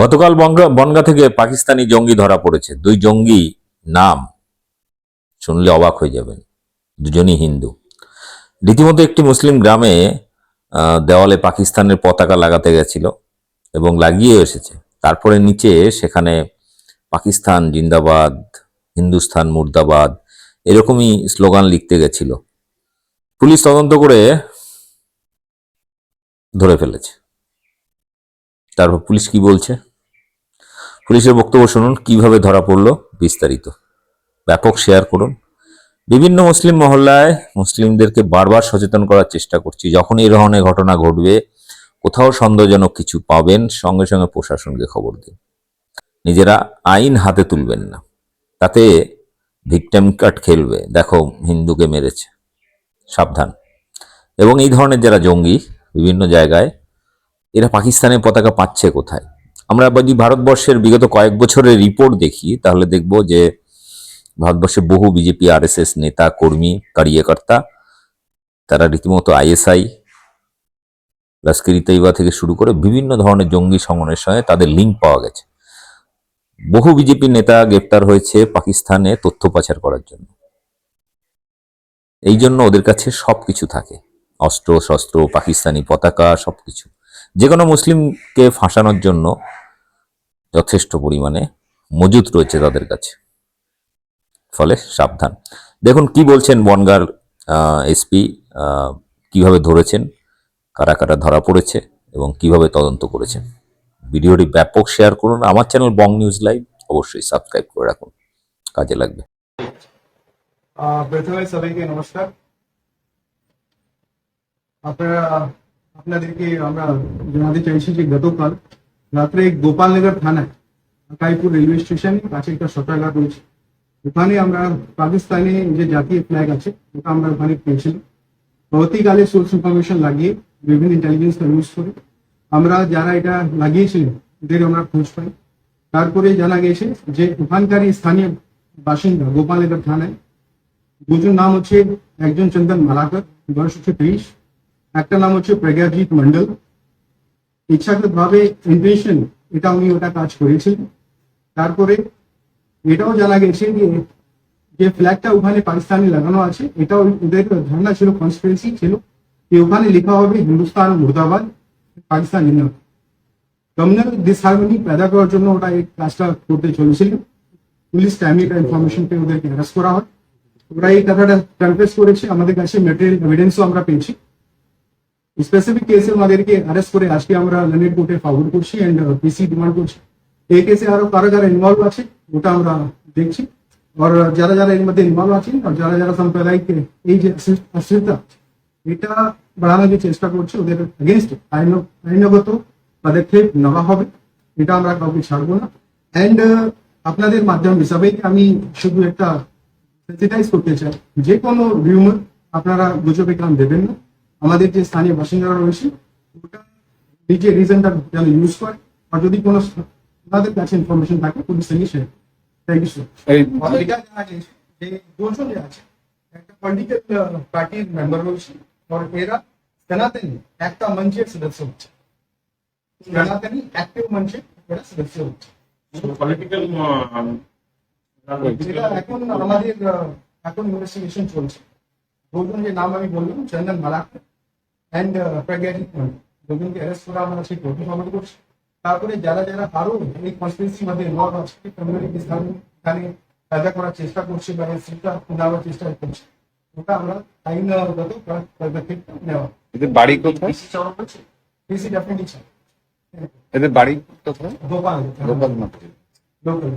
গতকাল বনগা থেকে পাকিস্তানি জঙ্গি ধরা পড়েছে। দুই জঙ্গি নাম শুনলে অবাক হয়ে যাবেন। দুজনই হিন্দু। রীতিমতো একটি মুসলিম গ্রামে দেওয়ালে পাকিস্তানের পতাকা লাগাতে গেছিল এবং লাগিয়ে এসেছে। তারপরে নিচে সেখানে পাকিস্তান জিন্দাবাদ, হিন্দুস্তান মুর্দাবাদ এরকমই স্লোগান লিখতে গেছিল। পুলিশ তদন্ত করে ধরে ফেলেছে। তারপর পুলিশ কি বলছে? পুলিশের বক্তব্য শুনুন, কীভাবে ধরা পড়ল বিস্তারিত। ব্যাপক শেয়ার করুন। বিভিন্ন মুসলিম মহল্লায় মুসলিমদেরকে বারবার সচেতন করার চেষ্টা করছি। যখন এই ধরনের ঘটনা ঘটবে, কোথাও সন্দেহজনক কিছু পাবেন, সঙ্গে সঙ্গে প্রশাসনকে খবর দিন। নিজেরা আইন হাতে তুলবেন না। তাতে ভিকটাম কার্ড খেলবে। দেখো, হিন্দুকে মেরেছে। সাবধান। এবং এই ধরনের যারা জঙ্গি, বিভিন্ন জায়গায়, এরা পাকিস্তানের পতাকা পাচ্ছে কোথায়? আমরা যদি ভারতবর্ষের বিগত কয়েক বছরের রিপোর্ট দেখি, তাহলে দেখব যে ভারতবর্ষে বহু বিজেপি আরএসএস নেতা, কর্মী, কার্যকর্তা, তারা রীতিমতো আইএসআই লস্কর তৈবা থেকে শুরু করে বিভিন্ন ধরনের জঙ্গি সংগঠনের সঙ্গে তাদের লিঙ্ক পাওয়া গেছে। বহু বিজেপি নেতা গ্রেপ্তার হয়েছে পাকিস্তানে তথ্য পাচার করার জন্য। এই জন্য ওদের কাছে সবকিছু থাকে। অস্ত্র শস্ত্র পাকিস্তানি পতাকা, সবকিছু। যে কোনো মুসলিমকে ফাঁসানোর জন্য যথেষ্ট পরিমাণে মজুত রয়েছে তাদের কাছে। ফলে সাবধান। দেখুন, কি বলছেন বনগার এসপি কীভাবে ধরেছেন, কারা কারা ধরা পড়েছে এবং কীভাবে তদন্ত করেছেন। ভিডিওটি ব্যাপক শেয়ার করুন। আমার চ্যানেল বং নিউজ লাইভ, অবশ্যই সাবস্ক্রাইব করে রাখুন। কাজে লাগবে। প্রথমে সবাইকে নমস্কার। আপনারা আপনাদেরকে আমরা জানাতে চাইছি যে গতকাল রাত্রে গোপালনগর থানায় আকাইপুর রেলওয়ে স্টেশনে কাছে একটা শৌচাগার রয়েছে ওখানে আমরা পাকিস্তানি যে জাতীয় ফ্ল্যাগ আছে, ওটা আমরা ওখানে পেয়েছিলাম। পরবর্তীকালে সোর্স ইনফরমেশন লাগিয়ে বিভিন্ন ইন্টেলিজেন্স ইউজ করে আমরা যারা এটা লাগিয়েছিলেন ওদের আমরা খোঁজ পাই। তারপরে জানা গেছে যে ওখানকারই স্থানীয় বাসিন্দা গোপালনগর থানায় দুজন নাম হচ্ছে একজন চন্দন মালাকর, বয়স হচ্ছে তেইশ। একটা নাম হচ্ছে প্রজ্ঞাজিৎ মন্ডল ইচ্ছাকৃত ভাবে ইন্টেনশন এটা উনি ওটা কাজ করেছিলেন তারপরে এটাও জানা গেছে যে যে ফ্ল্যাগটা ওখানে পাকিস্তানে লাগানো আছে, এটাও ওদের ধারণা ছিল কনস্পিরেসি ছিল যে ওখানে লেখা হবে হিন্দুস্তান মুর্দাবাদ, পাকিস্তান জিন্দাবাদ কমিউনাল ডিসহারমনি পেদা করার জন্য ওটা এই কাজটা করতে চলেছিল। পুলিশ টাইমে এটা ইনফরমেশন পেয়ে ওদেরকে অ্যারেস্ট করা হয়। ওরা এই কথাটা কনফেস করেছে। আমাদের কাছে মেটেরিয়াল এভিডেন্সও আমরা পেয়েছি। স্পেসিফিক কেসে আমাদেরকে অ্যারেস্ট করে আজকে আমরা লন্ডন কোর্টে ফরওয়ার্ড করছি এন্ড পিসি ডিমান্ড করছি। এই কেসে আরও কারা যারা ইনভলভ আছে, ওটা আমরা দেখছি। আর যারা যারা এর মধ্যে ইনভলভ আছেন আর যারা যারা সাম্প্রদায়িক এই যে অশ্লীলতা এটা বাড়ানোর যে চেষ্টা করছে, ওদের এগেনস্ট আইন আইনগত পদক্ষেপ নেওয়া হবে। এটা আমরা কাউকে ছাড়বো না। অ্যান্ড আপনাদের মাধ্যম হিসাবে আমি শুধু একটা সেন্সিটাইজ করতে চাই। যে কোনো রিউমার আপনারা গুজবে কান দেবেন না। আমাদের যে স্থানীয় বাসিন্দারা রয়েছে ওটা নিজে রিজনটা যেন ইউজ করে আর যদি কোনো ওনাদের কাছে ইনফরমেশন থাকে পুলিশ সঙ্গে শেয়ার থ্যাংক ইউ স্যার এই এটা জানা গেছে যে দুজন যে আছে একটা পলিটিক্যাল পার্টির মেম্বার রয়েছে আর এরা সনাতনী একটা মঞ্চের সদস্য হচ্ছে। সনাতনী অ্যাক্টিভ মঞ্চের এরা সদস্য হচ্ছে। পলিটিক্যাল যেটা এখন আমাদের আহ, এখন ইনভেস্টিগেশন চলছে। দুজন যে নাম আমি বললাম চন্দন মালাক অ্যান্ড প্রজ্ঞাজিৎ মন্ডল দুজনকে অ্যারেস্ট করা আমরা সেই কোর্টে ফরওয়ার্ড করছি। তারপরে যারা যারা আরও এই কনস্পিরেসির মধ্যে ইনভলভ আছে কমিউনিটি এখানে কাজা করার চেষ্টা করছে বা এই সিটটা নেওয়ার চেষ্টা করছে। ওটা আমরা আইনগত পদক্ষেপ নেওয়া। এদের বাড়ি কোথায়? পিসি ডেফিনেটলি এদের বাড়ি কোথায়? গোপাল। গোপালনাথ লোকাল